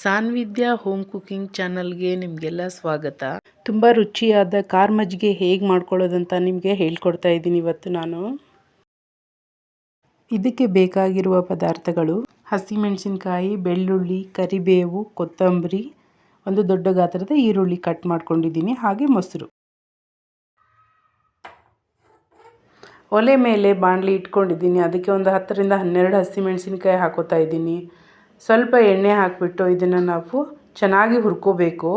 ಸಾನ್ವಿದ್ಯಾ home cooking ಚಾನಲ್ಗೆ ನಿಮಗೆಲ್ಲ ಸ್ವಾಗತ. ತುಂಬ ರುಚಿಯಾದ ಕಾರ್ ಮಜ್ಜಿಗೆ ಹೇಗೆ ಮಾಡ್ಕೊಳ್ಳೋದಂತ ನಿಮಗೆ ಹೇಳ್ಕೊಡ್ತಾ ಇದ್ದೀನಿ ಇವತ್ತು ನಾನು. ಇದಕ್ಕೆ ಬೇಕಾಗಿರುವ ಪದಾರ್ಥಗಳು ಹಸಿಮೆಣಸಿನ್ಕಾಯಿ, ಬೆಳ್ಳುಳ್ಳಿ, ಕರಿಬೇವು, ಕೊತ್ತಂಬರಿ, ಒಂದು ದೊಡ್ಡ ಗಾತ್ರದ ಈರುಳ್ಳಿ ಕಟ್ ಮಾಡ್ಕೊಂಡಿದ್ದೀನಿ, ಹಾಗೆ ಮೊಸರು. ಒಲೆ ಮೇಲೆ ಬಾಣಲಿ ಇಟ್ಕೊಂಡಿದ್ದೀನಿ, ಅದಕ್ಕೆ ಒಂದು ಹತ್ತರಿಂದ ಹನ್ನೆರಡು ಹಸಿಮೆಣಸಿನ್ಕಾಯಿ ಹಾಕೋತಾ ಇದ್ದೀನಿ. ಸ್ವಲ್ಪ ಎಣ್ಣೆ ಹಾಕಿಬಿಟ್ಟು ಇದನ್ನು ನಾವು ಚೆನ್ನಾಗಿ ಹುರ್ಕೋಬೇಕು.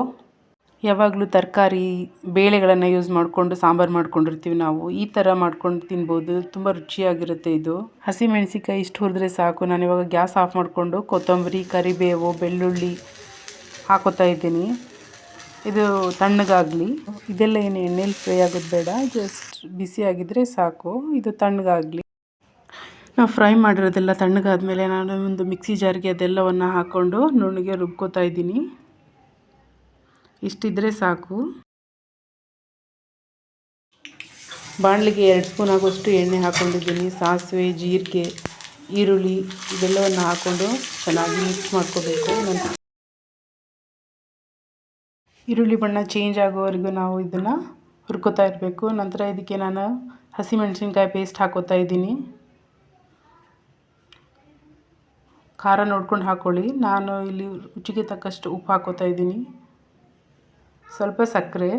ಯಾವಾಗಲೂ ತರಕಾರಿ ಬೇಳೆಗಳನ್ನು ಯೂಸ್ ಮಾಡಿಕೊಂಡು, ಸಾಂಬಾರು ಮಾಡ್ಕೊಂಡಿರ್ತೀವಿ ನಾವು. ಈ ಥರ ಮಾಡ್ಕೊಂಡು ತಿನ್ಬೋದು. ತುಂಬ ರುಚಿಯಾಗಿರುತ್ತೆ ಇದು. ಹಸಿಮೆಣಸಿನ್ಕಾಯಿ ಇಷ್ಟು ಹುರಿದ್ರೆ ಸಾಕು. ನಾನು ಇವಾಗ ಗ್ಯಾಸ್ ಆಫ್ ಮಾಡಿಕೊಂಡು ಕೊತ್ತಂಬರಿ, ಕರಿಬೇವು, ಬೆಳ್ಳುಳ್ಳಿ ಹಾಕೋತಾ ಇದ್ದೀನಿ. ಇದು ತಣ್ಣಗಾಗಲಿ. ಇದೆಲ್ಲ ಏನು ಎಣ್ಣೆಲಿ ಫ್ರೈ ಆಗೋದು ಬೇಡ. ಜಸ್ಟ್ ಬಿಸಿಯಾಗಿದ್ದರೆ ಸಾಕು. ಇದು ತಣ್ಣಗಾಗಲಿ. ನಾವು ಫ್ರೈ ಮಾಡಿರೋದೆಲ್ಲ ತಣ್ಣಗಾದ್ಮೇಲೆ ನಾನು ಒಂದು ಮಿಕ್ಸಿ ಜಾರ್ಗೆ ಅದೆಲ್ಲವನ್ನು ಹಾಕ್ಕೊಂಡು ನುಣ್ಣಗೆ ರುಬ್ಕೋತಾ ಇದ್ದೀನಿ. ಇಷ್ಟಿದ್ರೆ ಸಾಕು. ಬಾಣಲಿಗೆ ಎರಡು ಸ್ಪೂನ್ ಆಗೋಷ್ಟು ಎಣ್ಣೆ ಹಾಕ್ಕೊಂಡಿದ್ದೀನಿ. ಸಾಸಿವೆ, ಜೀರಿಗೆ, ಈರುಳ್ಳಿ ಇದೆಲ್ಲವನ್ನು ಹಾಕ್ಕೊಂಡು ಚೆನ್ನಾಗಿ ಮಿಕ್ಸ್ ಮಾಡ್ಕೋಬೇಕು. ಈರುಳ್ಳಿ ಬಣ್ಣ ಚೇಂಜ್ ಆಗೋವರೆಗೂ ನಾವು ಇದನ್ನು ಹುರ್ಕೋತಾ ಇರಬೇಕು. ನಂತರ ಇದಕ್ಕೆ ನಾನು ಹಸಿಮೆಣಸಿನ್ಕಾಯಿ ಪೇಸ್ಟ್ ಹಾಕೋತಾ ಇದ್ದೀನಿ. ಖಾರ ನೋಡ್ಕೊಂಡು ಹಾಕ್ಕೊಳ್ಳಿ ನಾನು ಇಲ್ಲಿ ರುಚಿಗೆ ತಕ್ಕಷ್ಟು ಉಪ್ಪು ಹಾಕೋತಾ ಇದ್ದೀನಿ. ಸ್ವಲ್ಪ ಸಕ್ಕರೆ,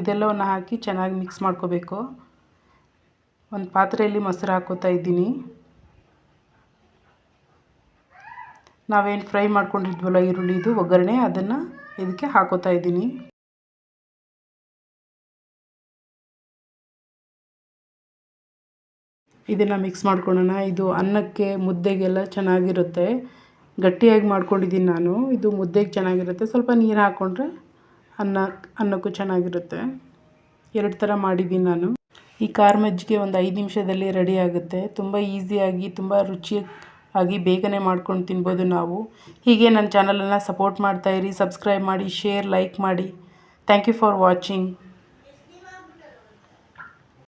ಇದೆಲ್ಲವನ್ನು ಹಾಕಿ ಚೆನ್ನಾಗಿ ಮಿಕ್ಸ್ ಮಾಡ್ಕೋಬೇಕು. ಒಂದು ಪಾತ್ರೆಯಲ್ಲಿ ಮೊಸರು ಹಾಕೋತಾ ಇದ್ದೀನಿ. ನಾವೇನು ಫ್ರೈ ಮಾಡ್ಕೊಂಡಿದ್ವಲ್ಲ ಈರುಳ್ಳಿದು ಒಗ್ಗರಣೆ, ಅದನ್ನು ಇದಕ್ಕೆ ಹಾಕೋತಾ ಇದ್ದೀನಿ. ಇದನ್ನು ಮಿಕ್ಸ್ ಮಾಡ್ಕೊಳ್ಳೋಣ ಇದು ಅನ್ನಕ್ಕೆ ಮುದ್ದೆಗೆಲ್ಲ ಚೆನ್ನಾಗಿರುತ್ತೆ. ಗಟ್ಟಿಯಾಗಿ ಮಾಡ್ಕೊಂಡಿದ್ದೀನಿ ನಾನು. ಇದು ಮುದ್ದೆಗೆ ಚೆನ್ನಾಗಿರುತ್ತೆ. ಸ್ವಲ್ಪ ನೀರು ಹಾಕ್ಕೊಂಡ್ರೆ ಅನ್ನ, ಅನ್ನಕ್ಕೂ ಚೆನ್ನಾಗಿರುತ್ತೆ. ಎರಡು ಥರ ಮಾಡಿದ್ದೀನಿ ನಾನು. ಈ ಖಾರ ಮಜ್ಜಿಗೆ ಒಂದು ಐದು ನಿಮಿಷದಲ್ಲಿ ರೆಡಿ ಆಗುತ್ತೆ. ತುಂಬ ಈಸಿಯಾಗಿ ತುಂಬ ರುಚಿ ಆಗಿ ಬೇಗನೆ ಮಾಡ್ಕೊಂಡು ತಿನ್ಬೋದು ನಾವು. ಹೀಗೆ ನನ್ನ ಚಾನಲನ್ನು ಸಪೋರ್ಟ್ ಮಾಡ್ತಾಯಿರಿ ಸಬ್ಸ್ಕ್ರೈಬ್ ಮಾಡಿ ಶೇರ್ ಲೈಕ್ ಮಾಡಿ. Thank you for watching